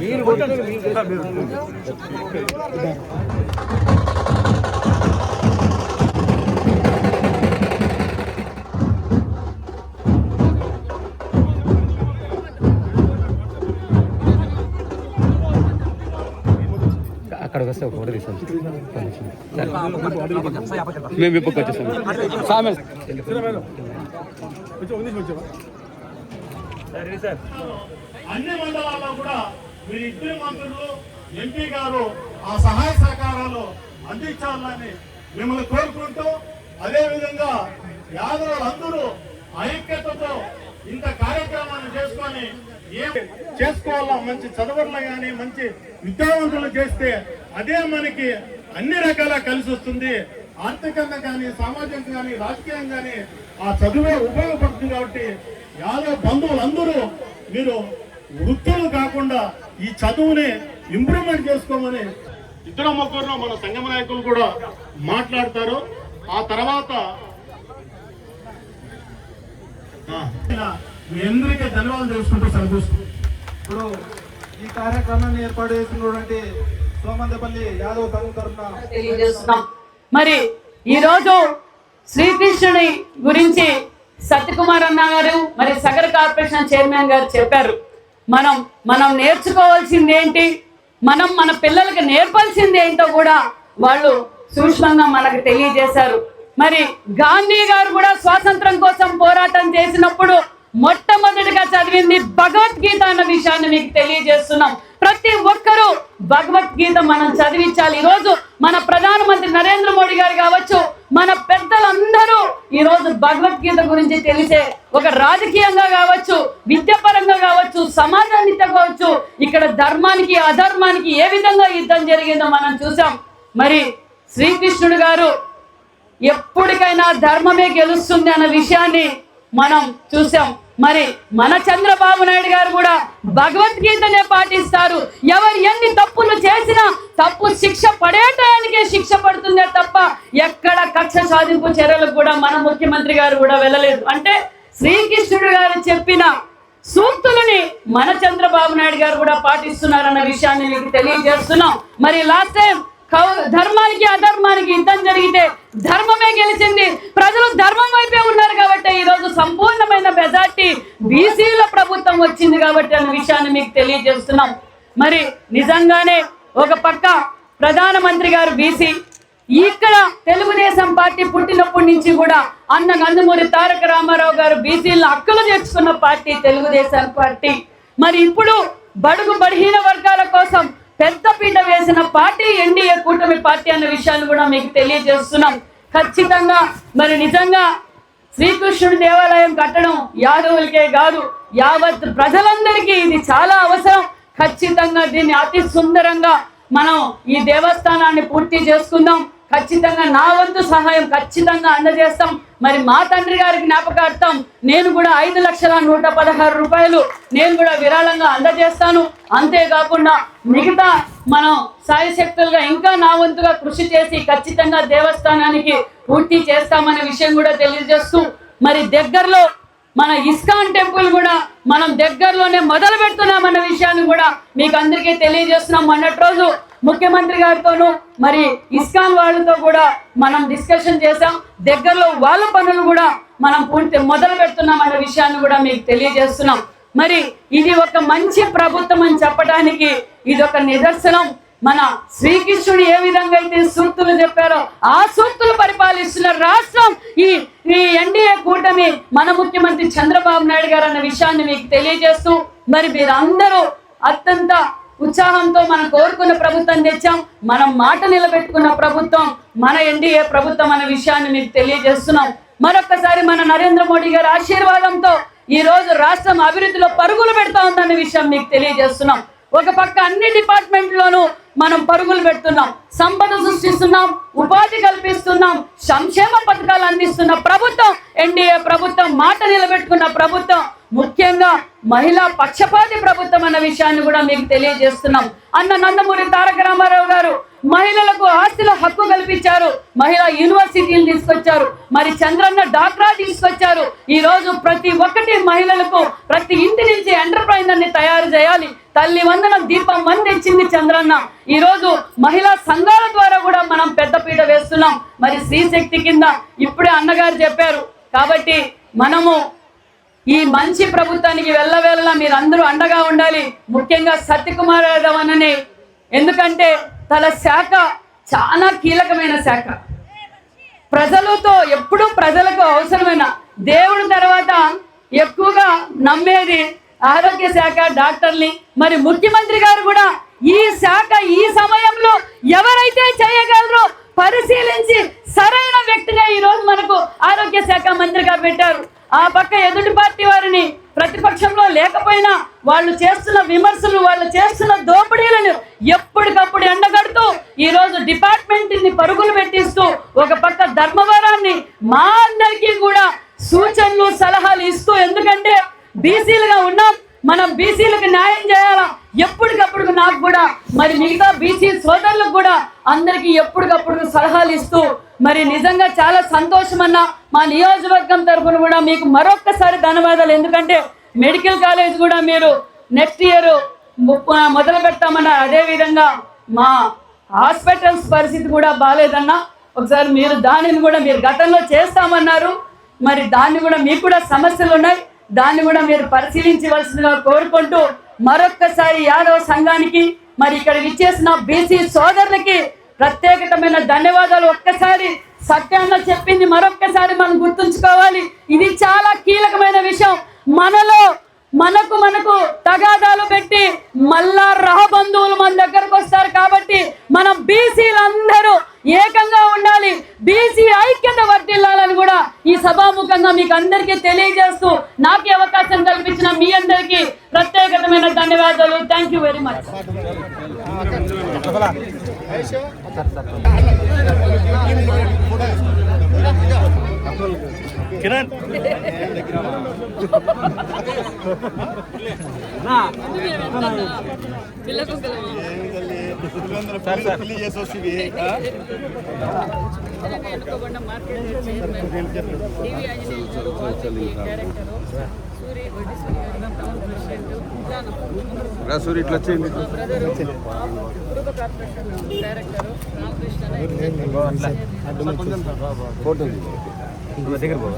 Bir వస్తే ఒక photo తీసాం మేము ఇప్పటికి వచ్చేసాం సామె. అన్ని మండలాల్లో కూడా మీ ఇద్దరు మంత్రులు ఎంపీ గారు ఆ సహాయ సహకారాలు అందించాలని మిమ్మల్ని కోరుకుంటూ అదే విధంగా యాదవులందరూ ఐక్యతతో ఇంత కార్యక్రమాన్ని చేసుకొని ఏం చేసుకోవాలా మంచి చదువులు కానీ మంచి విద్యావంతులు చేస్తే అదే మనకి అన్ని రకాల కలిసి వస్తుంది. ఆర్థికంగా కానీ సామాజికంగా కానీ రాజకీయంగా కానీ ఆ చదువే ఉపయోగపడుతుంది కాబట్టి యాదవ్ బంధువులందరూ మీరు వృత్తులు కాకుండా ఈ చదువుని ఇంప్రూవ్మెంట్ చేసుకోమని ఇద్దరు ముగ్గురు మన సంగమ నాయకులు కూడా మాట్లాడతారు. ఆ తర్వాత మీ అందరికీ ధన్యవాదాలు తెలుసుకుంటూ ఇప్పుడు ఈ కార్యక్రమాన్ని ఏర్పాటు చేసినటువంటి సోమందపల్లి యాదవ్ సంఘం తరఫున తెలియజేస్తున్నాం. మరి ఈ రోజు శ్రీకృష్ణుని గురించి సత్యకుమార్ అన్న గారు మరి సగర్ కార్పొరేషన్ చైర్మన్ గారు చెప్పారు. మనం మనం నేర్చుకోవాల్సింది ఏంటి మనం మన పిల్లలకి నేర్పాల్సింది ఏంటో కూడా వాళ్ళు సూక్ష్మంగా మనకు తెలియజేశారు. మరి గాంధీ గారు కూడా స్వాతంత్రం కోసం పోరాటం చేసినప్పుడు మొట్టమొదటిగా చదివింది భగవద్గీత అన్న విషయాన్ని మీకు తెలియజేస్తున్నాం. ప్రతి ఒక్కరూ భగవద్గీత మనం చదివించాలి. ఈరోజు మన ప్రధానమంత్రి నరేంద్ర మోడీ గారు కావచ్చు మన పెద్దలందరూ ఈరోజు భగవద్గీత గురించి తెలిసే ఒక రాజకీయంగా కావచ్చు విద్యాపరంగా కావచ్చు సమాజాన్ని కావచ్చు ఇక్కడ ధర్మానికి అధర్మానికి ఏ విధంగా యుద్ధం జరిగిందో మనం చూసాం. మరి శ్రీకృష్ణుడు గారు ఎప్పటికైనా ధర్మమే గెలుస్తుంది అన్న విషయాన్ని మనం చూసాం. మరి మన చంద్రబాబు నాయుడు గారు కూడా భగవద్గీతనే పాటిస్తారు. ఎవరు ఎన్ని తప్పులు చేసినా తప్పు శిక్ష పడేటానికే శిక్ష పడుతుందే తప్ప ఎక్కడ కక్ష సాధింపు చర్యలకు కూడా మన ముఖ్యమంత్రి గారు కూడా వెళ్ళలేదు. అంటే శ్రీకృష్ణుడు గారు చెప్పిన సూక్తులని మన చంద్రబాబు నాయుడు గారు కూడా పాటిస్తున్నారన్న విషయాన్ని మీకు తెలియజేస్తున్నాం. మరి లాస్ట్ టైం కౌ- ధర్మానికి అధర్మానికి యుద్ధం జరిగితే ధర్మమే గెలిచింది. ప్రజలు ధర్మం వైపే ఉన్నారు కాబట్టి ఈ రోజు సంపూర్ణమైన మెజార్టీ బీసీల ప్రభుత్వం వచ్చింది కాబట్టి అన్న విషయాన్ని మీకు తెలియజేస్తున్నాం. మరి నిజంగానే ఒక పక్క ప్రధానమంత్రి గారు బీసీ ఇక్కడ తెలుగుదేశం పార్టీ పుట్టినప్పటి నుంచి కూడా అన్న నందమూరి తారక రామారావు గారు బీసీలను హక్కులు తెచ్చుకున్న పార్టీ తెలుగుదేశం పార్టీ. మరి ఇప్పుడు బడుగు బలహీన వర్గాల కోసం పెద్ద పీట వేసిన పార్టీ ఎన్డీఏ కూటమి పార్టీ అన్న విషయాన్ని కూడా మీకు తెలియజేస్తున్నాం. ఖచ్చితంగా మరి నిజంగా శ్రీకృష్ణుడి దేవాలయం కట్టడం యాదవులకే కాదు యావత్ ప్రజలందరికీ ఇది చాలా అవసరం. ఖచ్చితంగా దీన్ని అతి సుందరంగా మనం ఈ దేవస్థానాన్ని పూర్తి చేసుకుందాం. ఖచ్చితంగా నా వంతు సహాయం ఖచ్చితంగా అందజేస్తాం. మరి మా తండ్రి గారి జ్ఞాపకార్థం నేను కూడా ఐదు లక్షల నూట పదహారు రూపాయలు నేను కూడా విరాళంగా అందజేస్తాను. అంతేకాకుండా మిగతా మనం సాయశక్తులుగా ఇంకా నా వంతుగా కృషి చేసి ఖచ్చితంగా దేవస్థానానికి పూర్తి చేస్తామనే విషయం కూడా తెలియజేస్తూ మరి దగ్గరలో మన ఇస్కాన్ టెంపుల్ కూడా మనం దగ్గరలోనే మొదలు పెడుతున్నామన్న విషయాన్ని కూడా మీకు అందరికీ తెలియజేస్తున్నాం. మొన్నటి రోజు ముఖ్యమంత్రి గారితోనూ మరి ఇస్కాన్ వాళ్ళతో కూడా మనం డిస్కషన్ చేసాం దగ్గరలో వాళ్ళ పనులు కూడా మనం పూర్తి మొదలు పెడుతున్నాం అన్న విషయాన్ని కూడా మీకు తెలియజేస్తున్నాం. మరి ఇది ఒక మంచి ప్రభుత్వం అని చెప్పడానికి ఇది ఒక నిదర్శనం. మన శ్రీకృష్ణుడు ఏ విధంగా అయితే సూక్తులు చెప్పారో ఆ సూక్తులు పరిపాలిస్తున్న రాష్ట్రం ఈ ఈ ఎన్డీఏ కూటమి మన ముఖ్యమంత్రి చంద్రబాబు నాయుడు గారు అన్న విషయాన్ని మీకు తెలియజేస్తూ మరి మీరందరూ అత్యంత ఉత్సాహంతో మనం కోరుకున్న ప్రభుత్వం తెచ్చాం మనం మాట నిలబెట్టుకున్న ప్రభుత్వం మన ఎన్డీఏ ప్రభుత్వం అనే విషయాన్ని మీకు తెలియజేస్తున్నాం. మరొకసారి మన నరేంద్ర మోడీ గారి ఆశీర్వాదంతో ఈ రోజు రాష్ట్రం అభివృద్ధిలో పరుగులు పెడతా ఉందన్న విషయం మీకు తెలియజేస్తున్నాం. ఒక పక్క అన్ని డిపార్ట్మెంట్లోనూ మనం పరుగులు పెడుతున్నాం. సంపద సృష్టిస్తున్నాం ఉపాధి కల్పిస్తున్నాం సంక్షేమ పథకాలు అందిస్తున్న ప్రభుత్వం ఎన్డీఏ ప్రభుత్వం మాట నిలబెట్టుకున్న ప్రభుత్వం ముఖ్యంగా మహిళా పక్షపాతి ప్రభుత్వం అన్న విషయాన్ని కూడా మీకు తెలియజేస్తున్నాం. అన్న నందమూరి తారక రామారావు గారు మహిళలకు ఆస్తుల హక్కు కల్పించారు. మహిళా యూనివర్సిటీలు తీసుకొచ్చారు. మరి చంద్రన్న డాక్రా తీసుకొచ్చారు. ఈ రోజు ప్రతి ఒక్కటి మహిళలకు ప్రతి ఇంటి నుంచి ఎంటర్ప్రైజర్ని తయారు చేయాలి. తల్లి వందన దీపం మంది ఇచ్చింది చంద్రన్న. ఈ రోజు మహిళా సంఘాల ద్వారా కూడా మనం పెద్దపీట వేస్తున్నాం. మరి స్త్రీ శక్తి కింద ఇప్పుడే అన్నగారు చెప్పారు. కాబట్టి మనము ఈ మంచి ప్రభుత్వానికి వెళ్ళవేళలా మీరు అందరూ అండగా ఉండాలి. ముఖ్యంగా సత్యకుమార్ యాదవ్ అన్నని. ఎందుకంటే తన శాఖ చాలా కీలకమైన శాఖ. ప్రజలతో ఎప్పుడూ ప్రజలకు అవసరమైన దేవుడి తర్వాత ఎక్కువగా నమ్మేది ఆరోగ్య శాఖ డాక్టర్ని. మరి ముఖ్యమంత్రి గారు కూడా ఈ శాఖ ఈ సమయంలో ఎవరైతే చేయగలరో పరిశీలించి సరైన వ్యక్తిగా ఈ రోజు మనకు ఆరోగ్య శాఖ మంత్రిగా పెట్టారు. ఆ పక్క ఎదుటి పార్టీ వారిని ప్రతిపక్షంలో లేకపోయినా వాళ్ళు చేస్తున్న విమర్శలు వాళ్ళు చేస్తున్న దోపిడీలను ఎప్పటికప్పుడు ఎండగడుతూ ఈరోజు డిపార్ట్మెంట్ని డిపార్ట్మెంట్ని పరుగులు పెట్టిస్తూ ఒక పక్క ధర్మవరాన్ని మా అందరికీ కూడా సూచనలు సలహాలు ఇస్తూ ఎందుకంటే బీసీలుగా ఉన్నాం. మనం బీసీలకు న్యాయం చేయాలా? ఎప్పటికప్పుడు నాకు కూడా మరి మిగతా బీసీ సోదరులకు కూడా అందరికీ ఎప్పటికప్పుడు సలహాలు ఇస్తూ మరి నిజంగా చాలా సంతోషం అన్న మా నియోజకవర్గం తరఫున కూడా మీకు మరొక్కసారి ధన్యవాదాలు. ఎందుకంటే మెడికల్ కాలేజ్ కూడా మీరు నెక్స్ట్ ఇయర్ మొదలు పెడతామన్నారు అదే విధంగా మా హాస్పిటల్స్ పరిస్థితి కూడా బాగాలేదన్నా ఒకసారి మీరు దానిని కూడా మీరు గతంలో చేస్తామన్నారు. మరి దాన్ని కూడా మీకు కూడా సమస్యలు ఉన్నాయి. దాన్ని కూడా మీరు పరిశీలించవలసిందిగా కోరుకుంటూ మరొక్కసారి యాదవ సంఘానికి మరి ఇక్కడ విచ్చేసిన బీసీ సోదరులకి ప్రత్యేకతమైన ధన్యవాదాలు. ఒక్కసారి సత్యంగా చెప్పింది మరొక్కసారి మనం గుర్తుంచుకోవాలి. ఇది చాలా కీలకమైన విషయం. మనలో మనకు మనకు తగాదాలు పెట్టి మళ్ళా రహబంధువులు మన దగ్గరకు వస్తారు కాబట్టి మనం బీసీలందరూ ఏకంగా ఉండాలి. బీసీ ఐక్యత వర్తిల్లాలని కూడా ఈ సభాముఖంగా మీకు అందరికీ తెలియజేస్తూ నాకు అవకాశం కల్పించిన మీ అందరికీ ప్రత్యేకతమైన ధన్యవాదాలు. Thank you very much Kiran వస్తుంది సూర్య ఇట్లా వచ్చేయండి. ఫోటో దగ్గర పో.